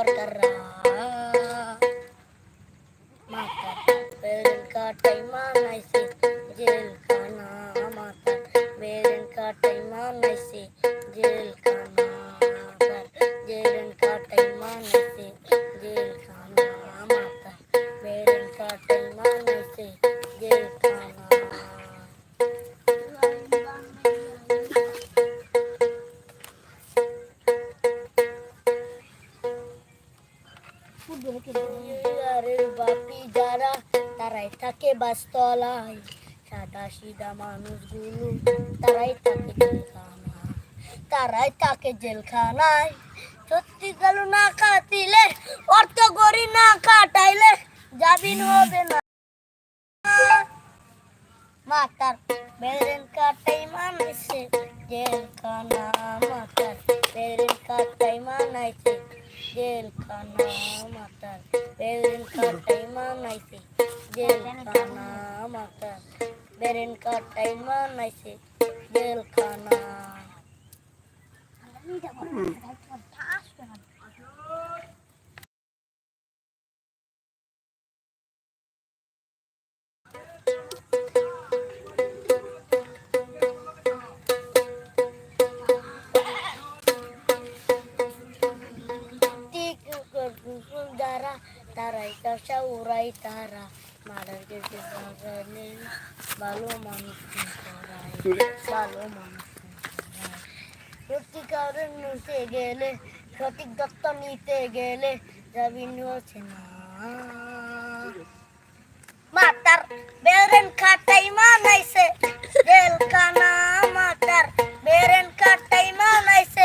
সরকাররা মাথা বেরেন কাটাই মানাইছে জেলখানা মাথা বেরেন কাটাই মানাইছে জেলখানা জেরেন কাটাই মানাইছে জেলখানা মাথা বেরেন কাটাই মানাইছে জেলখানা বাস্তলায় সাদা সিধা মানুষগুলো, তারাই থাকে জেলখানায়, তারাই থাকে জেলখানায়। সত্যি গেল না কাটিলে, অর্থ গড়ি না কাটাইলে, জামিন হবে না। মাতার বেরেন কাটাই মানাইছে, জেলখানা মাতার বেরেন কাটাই মানাইছে। জেলখানা মাতার বেরেন কাটাই মানাইছে জেলখানা মাতার বেরেন কাটাই মানাইছে জেলখানা উড়াই তারা বাগানে ভালো মানুষ ভালো মানুষ সত্যিকারের নিতে গেলে সঠিক দত্ত নিতে গেলে জামিন হচ্ছে না মাতার বেরেন খাটাই মানাইছে জেলখানা মাতার বেরেন খাটাই মানাইছে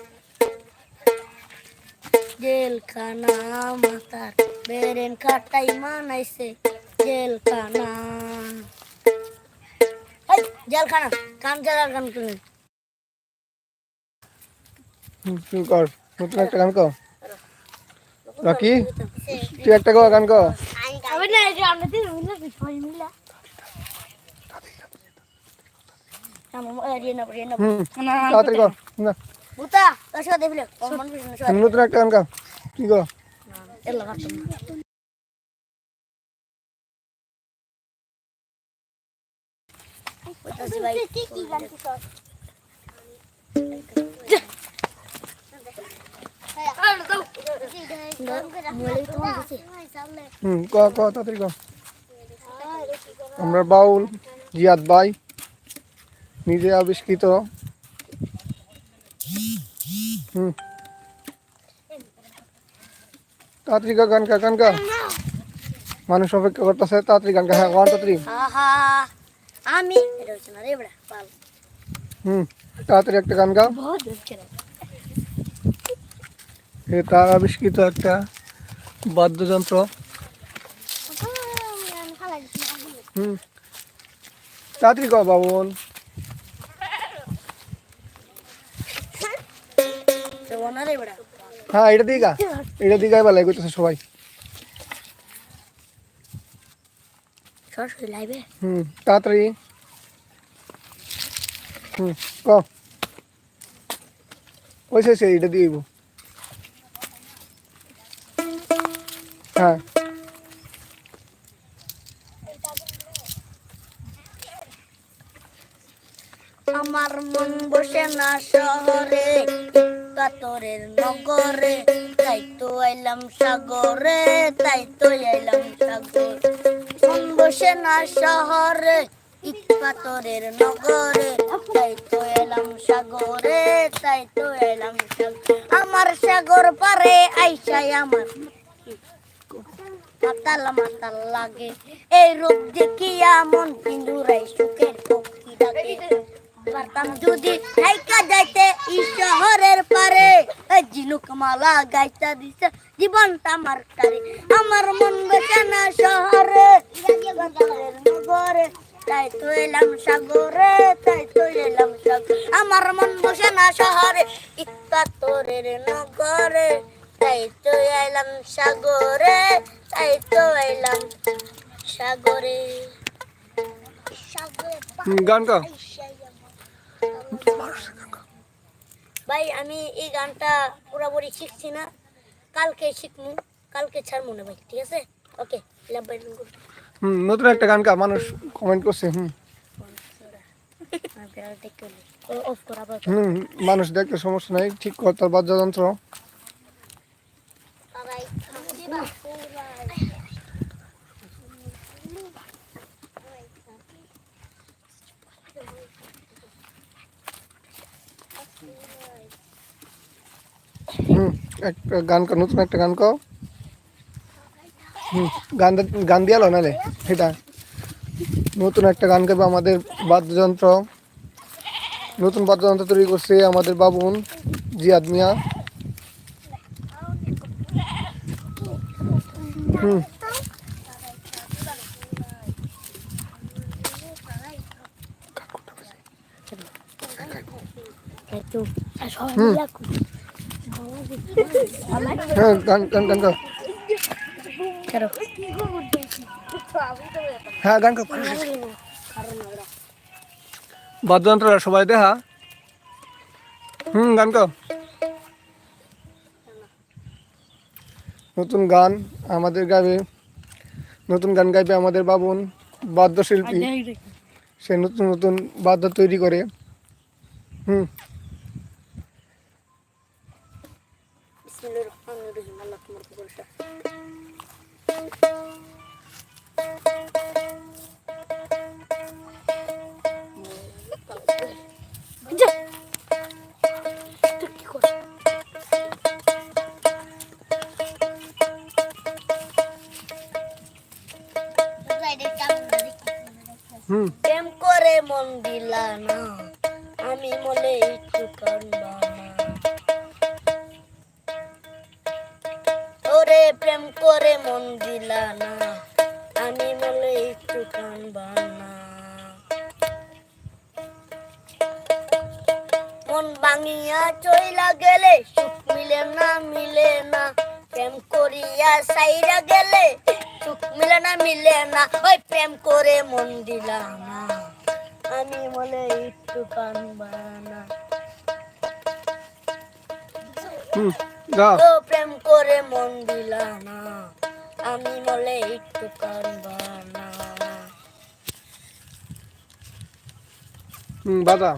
জেলখানা মাতার বেরেন খাটাই মানাইছে জেলখানা। এই, জেলখানা কাম চালার গান করে। তুই কর নতুন একটা গান কর রকি তুই একটা গান কর আমি না এটা আমরা তিন মিলে সবাই মিলে। না না হুম তাড়াতাড়ি কর না। নতুন একটা গান কি গো? আমরা বাউল জিয়াদ ভাই নিজে আবিষ্কৃত হুম। তাড়াতাড়ি কর গান কর গান। কর মানুষ অপেক্ষা করতেছে তাড়াতাড়ি গান কর হ্যাঁ ওয়ান আহা আমি। হুম তাড়াতাড়ি একটা গান দুঃখের এ তার আবিষ্কৃত একটা বাদ্যযন্ত্র। হুম। তাড়াতাড়ি কর বাবন তো না রে বড়া হ্যাঁ এটা দিয়ে গা। এটা দিয়ে গায়ে বেলায় করতেছে সবাই। হুম তাড়াতাড়ি। হুম ক? ওই সে এটা দিয়ে হ্যাঁ। আমার মন বসে না শহরে। পাথরের নগরে তাই তো আইলাম সাগরে তাই তো আইলাম সাগর বসে না শহরে ইট নগরে তাই তো এলাম সাগরে তাই তো এলাম সাগর আমার সাগর পারে আইসাই আমার মাতাল মাতাল লাগে এই রূপ দেখিয়া মন পিন্দুরাই সুখের পক্ষী ডাকে পারতাম যদি হাইকা যাইতে শহরের পারে ঝিনুক মালা গাইতা দিছে জীবনটা আমার তারে আমার মন বেছে না শহরে নগরে। তাই তো এলাম সাগরে তাই তো এলাম সাগর। আমার মন বসে না শহরে ইকাতরের নগরে। তাই তো এলাম সাগরে তাই তো এলাম সাগরে। সাগরে গান গাও। ভাই আমি এই গানটা পুরোপুরি শিখছি না। কালকে শিখমু কালকে ছাড়মু না ভাই ঠিক আছে? ওকে লাভ ভাই হুম নতুন একটা গান কা মানুষ কমেন্ট করছে হুম মানুষ দেখতে সমস্যা নাই ঠিক কর তার বাদ্যযন্ত্র। হুম একটা গান কর নতুন একটা গান কর। হুম গান গান দিয়ালো নালে সেটা নতুন একটা গান গাবে আমাদের বাদ্যযন্ত্র। নতুন বাদ্যযন্ত্র তৈরি করছে আমাদের বাবুন জিয়াদ মিয়া। হুম। হুম। হ্যাঁ গান গান গান গাও। হ্যাঁ গান গাও। বাদ্যযন্ত্র সবাই দেখা। হুম গান গাও। নতুন গান আমাদের গাবে নতুন গান গাইবে আমাদের বাবুন বাদ্যশিল্পী। সে নতুন নতুন বাদ্য তৈরি করে। হুম। প্রেম করে মন দিলা না, আমি মলে একটু কানবা না ওরে প্রেম করে মন দিলা না, আমি মলে একটু কানবা না মন ভাঙিয়া চইলা গেলে সুখ মিলে না মিলে না। প্রেম করিয়া সাইরা গেলে সুখ মিলে না মিলে না ওই প্রেম করে মন দিলা না। আমি বলে একটু কানবা না হুম গা ও প্রেম করে মন দিলা না। আমি বলে একটু কানবা না হুম বাদাম।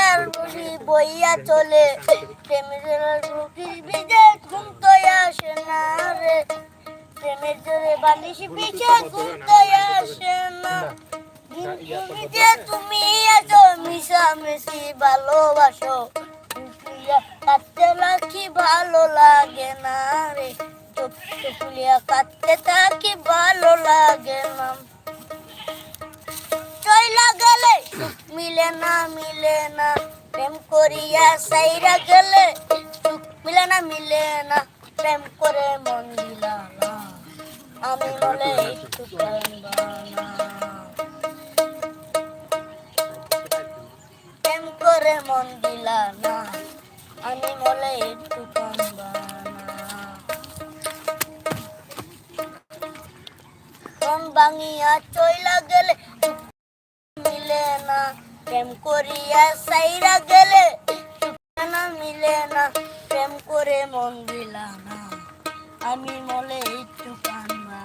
বেতার বুড়ি বইয়া চলে। প্রেমের রুটি ভিজে ঘুম আসে না রে। প্রেমের জোরে বালিশ পিছে ঘুম আসে না। তুমি যে তুমি আছো মিশা মিশি ভালোবাসো কাটতে রাখি ভালো লাগে না রে। টুকুলিয়া কাটতে থাকি ভালো লাগে না। চইলা গেলে সুখ মিলে না মিলে না। প্রেম করিয়া সাইরা গেলে সুখ মিলে না মিলে না। প্রেম করে মন দিলা আমি বলে প্রেম করে মন দিলা না। আমি বলে একটু মন ভাঙিয়া চইলা গেলে প্রেম করিয়া সাইরা গেলে না মিলে না প্রেম করে মন দিলা না আমি মলে একটু না।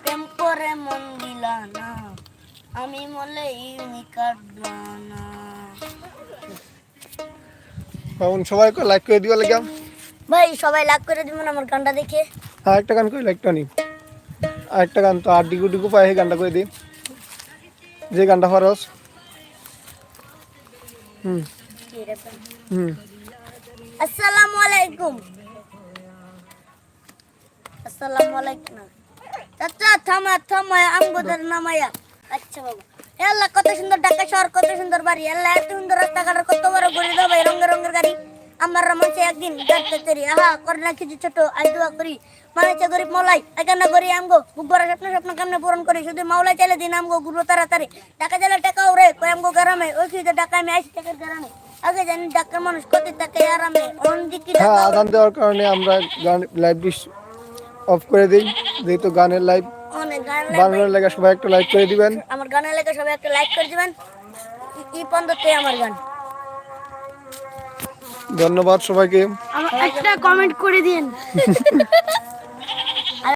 প্রেম করে মন দিলা না আমি মলে ইউনি কাটবা না। বাবুন সবাইকে লাইক করে দিও লাগে? ভাই সবাই লাগ করে দিবেন আমার গানটা দেখে। আর একটা গান করে লাইকটা নি আর একটা গান তো আর ডিগু ডিগু পায় সেই গানটা করে দিই। যে গানটা ফারস হুম। হুম। আসসালামু আলাইকুম। আসসালামু আলাইকুম। চাচা, থামা থামা আমগোদের নামায়া। আচ্ছা বাবা। এ কত সুন্দর ঢাকা শহর, কত সুন্দর বাড়ি। আল্লাহ, এত সুন্দর রাস্তাঘাটের কত বড় গড়ি দাও ভাই রঙের রঙের গাড়ি। আমার রমাঞ্চে একদিন গাড়তে তৈরি আহা করে না কিছু ছোট আজ দোয়া করি। মানাইছে গরিব মলাই এখানে করি আমগো। বুক ভরা স্বপ্ন স্বপ্ন কামনে পূরণ করি? শুধু মাওলাই চাইলে দিন আমগো গুরু তাড়াতাড়ি। টাকা চাইলে টাকা ওরে কই আমগো গ্রামে? ওই খিদে টাকা আমি আইসি টাকার গ্রামে? আগে জানি ডাক্তার মানুষ কত টাকা আরামে অন্যদিকে হ্যাঁ আদান দেওয়ার কারণে আমরা গান লাইভ অফ করে দিই। যেহেতু গানের লাইভ অনেক গান সবাই একটা লাইক করে দিবেন। আমার গানের লেগে সবাই একটা লাইক করে দিবেন। ই- ই পর্যন্ত আমার গান। ধন্যবাদ সবাইকে। একটা কমেন্ট করে দিন।